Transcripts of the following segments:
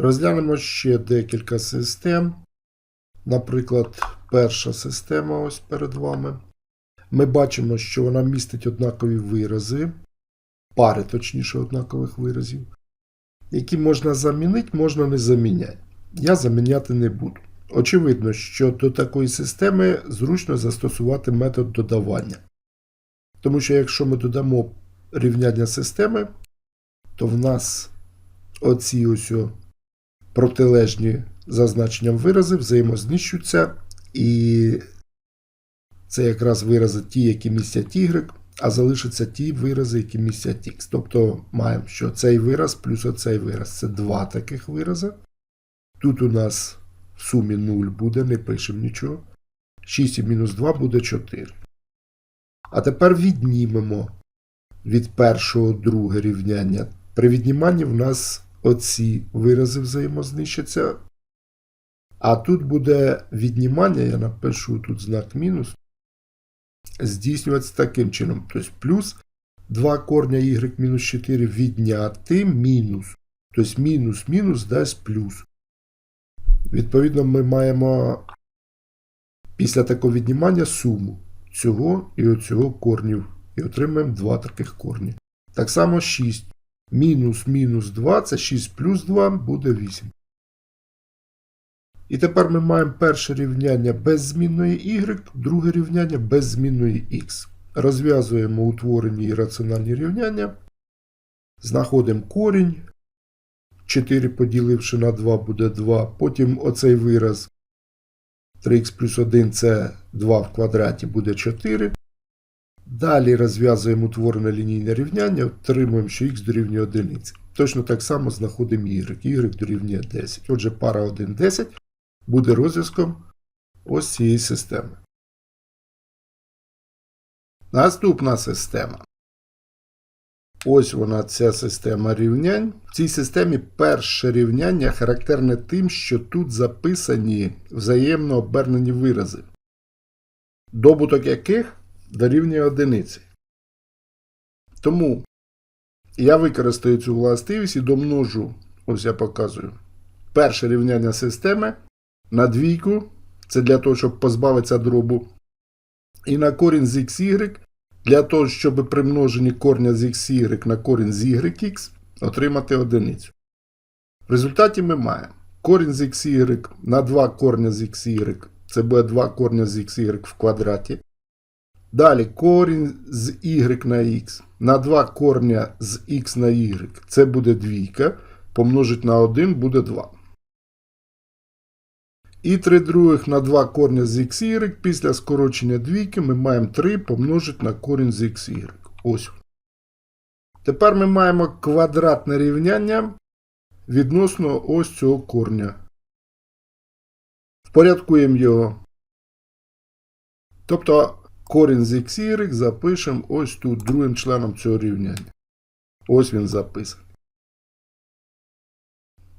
Розглянемо ще декілька систем. Наприклад, перша система ось перед вами. Ми бачимо, що вона містить однакові вирази, пари, точніше, однакових виразів, які можна замінити, можна не заміняти. Я заміняти не буду. Очевидно, що до такої системи зручно застосувати метод додавання. Тому що якщо ми додамо рівняння системи, то в нас оці ось протилежні за значенням вирази взаємознищуються, і це якраз вирази ті, які містять y, а залишаться ті вирази, які містять x. Тобто маємо, що цей вираз плюс оцей вираз це два таких вирази. Тут у нас в сумі 0 буде, не пишемо нічого. 6 і мінус 2 буде 4. А тепер віднімемо від першого друге рівняння. При відніманні в нас оці вирази взаємознищаться. А тут буде віднімання, я напишу тут знак мінус, здійснюватися таким чином. Тобто плюс 2 корня y мінус 4 відняти мінус. Тобто мінус мінус дасть плюс. Відповідно, ми маємо після такого віднімання суму цього і оцього корнів. І отримаємо два таких корні. Так само 6. Мінус мінус 2 це 6 плюс 2 буде 8. І тепер ми маємо перше рівняння без змінної y, друге рівняння без змінної x. Розв'язуємо утворені і раціональні рівняння. Знаходимо корінь. 4 поділивши на 2 буде 2. Потім оцей вираз 3х плюс 1 це 2 в квадраті буде 4. Далі розв'язуємо утворене лінійне рівняння, отримуємо, що х дорівнює 1. Точно так само знаходимо y. y дорівнює 10. Отже, пара 1, 10 буде розв'язком ось цієї системи. Наступна система. Ось вона, ця система рівнянь. В цій системі перше рівняння характерне тим, що тут записані взаємно обернені вирази, добуток яких дорівнює одиниці. Тому я використаю цю властивість і домножу, ось я показую, перше рівняння системи на двійку, це для того, щоб позбавитися дробу, і на корінь з xy, для того, щоб при множенні корня з xy на корінь з yx отримати одиницю. В результаті ми маємо корінь з xy на 2 корня з xy, це буде 2 корня з xy в квадраті. Далі корінь з y на x на 2 корня з x на y, це буде двійка, помножить на 1 буде 2. І 3 других на 2 корня з xy після скорочення двійки ми маємо 3 помножити на корінь з xy. Ось. Тепер ми маємо квадратне рівняння відносно ось цього корня. Впорядкуємо його. Тобто корінь з xy запишемо ось тут другим членом цього рівняння. Ось він записаний.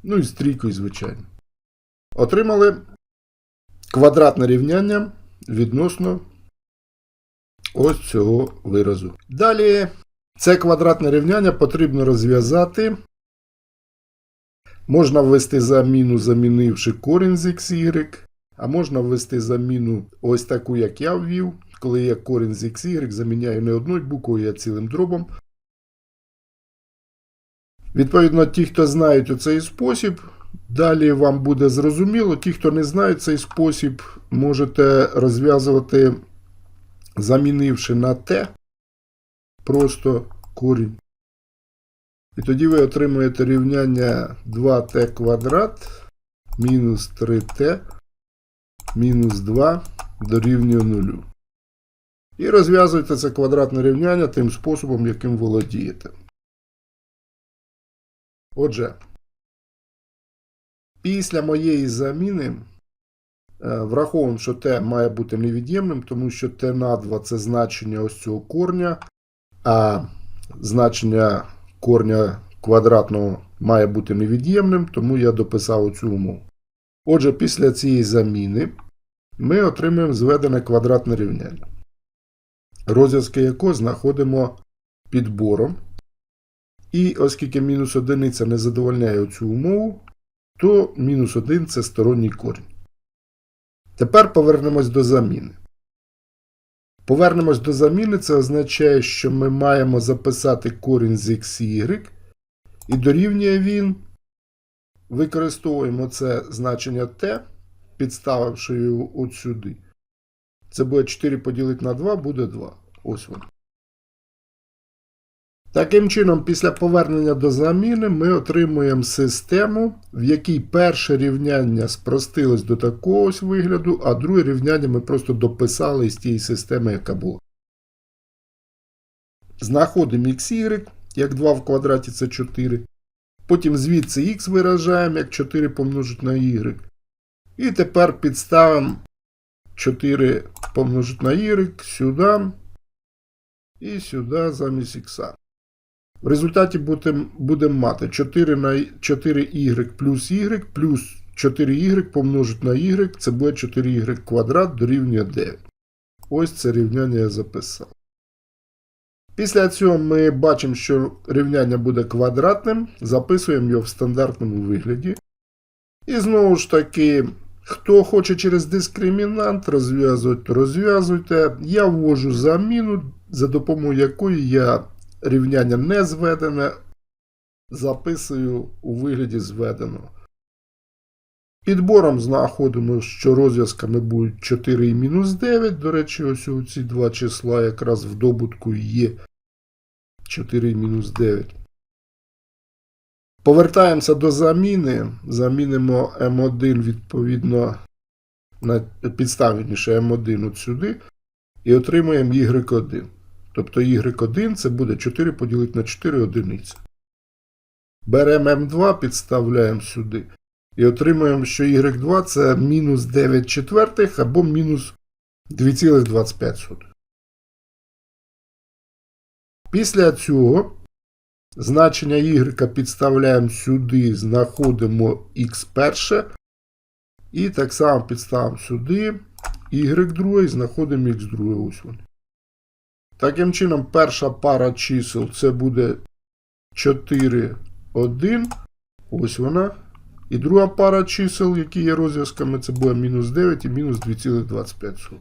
Ну і з трійкою, звичайно. Отримали квадратне рівняння відносно ось цього виразу. Далі це квадратне рівняння потрібно розв'язати. Можна ввести заміну, замінивши корінь з xy, а можна ввести заміну ось таку, як я ввів. Коли я корінь з xy заміняю не одною буквою, а цілим дробом. Відповідно, ті, хто знають цей спосіб, далі вам буде зрозуміло. Ті, хто не знають цей спосіб, можете розв'язувати, замінивши на t просто корінь. І тоді ви отримуєте рівняння 2t квадрат мінус 3t мінус 2 дорівнює 0. І розв'язуйте це квадратне рівняння тим способом, яким володієте. Отже, після моєї заміни е, враховуємо, що t має бути невід'ємним, тому що t на 2 це значення ось цього корня, а значення корня квадратного має бути невід'ємним, тому я дописав оцю умову. Отже, після цієї заміни ми отримуємо зведене квадратне рівняння, розв'язки якого знаходимо підбором. І оскільки мінус одиниця не задовольняє цю умову, то мінус 1 це сторонній корінь. Тепер повернемось до заміни. Повернемось до заміни, це означає, що ми маємо записати корінь з xy, і дорівнює він. Використовуємо це значення t, підставивши його от сюди. Це буде 4 поділити на 2, буде 2. Ось воно. Таким чином, після повернення до заміни ми отримуємо систему, в якій перше рівняння спростилось до такого ось вигляду, а друге рівняння ми просто дописали із тієї системи, яка була. Знаходимо xy, як 2 в квадраті це 4. Потім звідси x виражаємо, як 4 помножить на y. І тепер підставимо 4 помножить на y сюди і сюди замість х. В результаті будемо будем мати 4 на 4y плюс y плюс 4y помножить на y, це буде 4y квадрат дорівнює 9. Ось це рівняння я записав. Після цього ми бачимо, що рівняння буде квадратним, записуємо його в стандартному вигляді. І знову ж таки, хто хоче через дискримінант розв'язувати, то розв'язуйте. Я ввожу заміну, за допомогою якої я рівняння не зведене, записую у вигляді зведеного. Підбором знаходимо, що розв'язками будуть 4 і мінус 9. До речі, ось у ці два числа якраз в добутку є 4 і мінус 9. Повертаємося до заміни. Замінимо М1 відповідно на підставніше М1 от сюди. І отримаємо Y1. Тобто y1 це буде 4 поділити на 4 одиниці. Беремо m2, підставляємо сюди. І отримуємо, що y2 це мінус 9 четвертих або мінус 2,25. Після цього значення y підставляємо сюди, знаходимо x перше. І так само підставимо сюди y2 і знаходимо x2. Ось вони. Таким чином, перша пара чисел це буде 4, 1. Ось вона. І друга пара чисел, які є розв'язками, це буде мінус 9 і мінус 2,25.